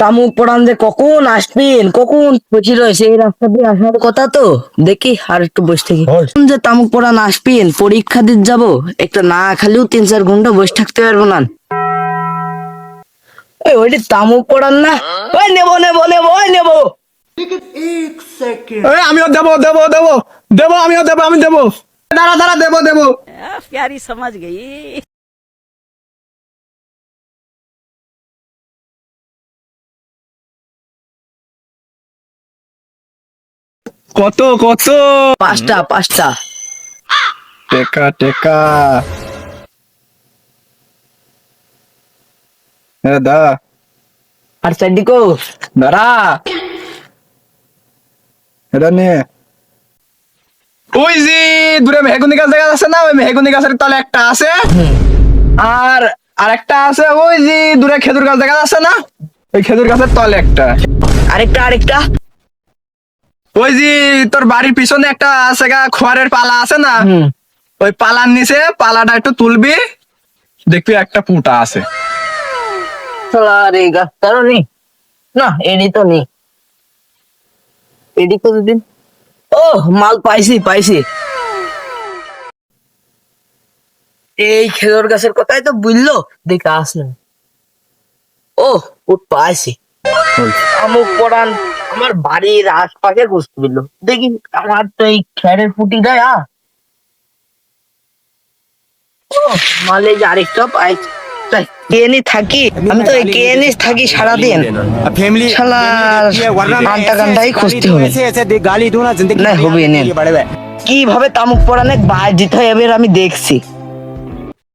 টামুক পড়ান যে কখন আসবেন কখন বসে রয়েছে? এই রাস্তা দিয়ে আসার কথা তো? দেখি আর একটু বসে থাকি। যে তামুক পড়ান আসবেন? পরীক্ষা দিতে যাব। একটা না খালিও তিন চার ঘণ্টা বসে থাকতে পারব না। ওই ওইটি তামুক পড়ান না? ওই নেব নেব নেব ওই নেব। আমিও দেবো দেবো দেবো। দেবো আমিও দেবো আমি দেবো। দাঁড়া দাঁড়া দেবো দেবো। প্যারি সমাজ গেই। কত কত? পাঁচটা পাঁচটা। টেকা টেকা। দা। আর চারদিকো দাঁড়া। এটা নে। ওই যে দূরে মেহগুনি গাছ দেখা যাচ্ছে না? ওই মেহগুনি গাছের তলে একটা আছে। আর আরেকটা আছে ওই যে দূরে খেজুর গাছ দেখা যাচ্ছে না? ওই খেজুর গাছের তলে একটা। আরেকটা আরেকটা। ওই যে তোর বাড়ির পিছনে একটা আছে গা খড়ের পালা আছে না? ওই পালার নিচে পালাটা একটু তুলবি দেখবি একটা পুঁটা আছে। আরে গাছটারও নেই না। এডি তো নেই এডি কতদিন ও মাল পাইছি পাইছি। এই খেজুর গাছের কথাই তো বুঝলো দেখে আসলে ও উঠ পাইছি। আমুক পড়ান আমার বাড়ির আশপাশে বস্তু পেল দেখি আমার তো এই খ্যারের ফুটি দেয় আ মালে আরেকটা পাই কেনি থাকি। আমি তো কেনি থাকি সারাদিন। ফ্যামিলি শালা আড্ডা গান্ডাই খুঁজতে হবে। না হবে কীভাবে তামুক পড়ানে বাজিতে এবার আমি দেখছি।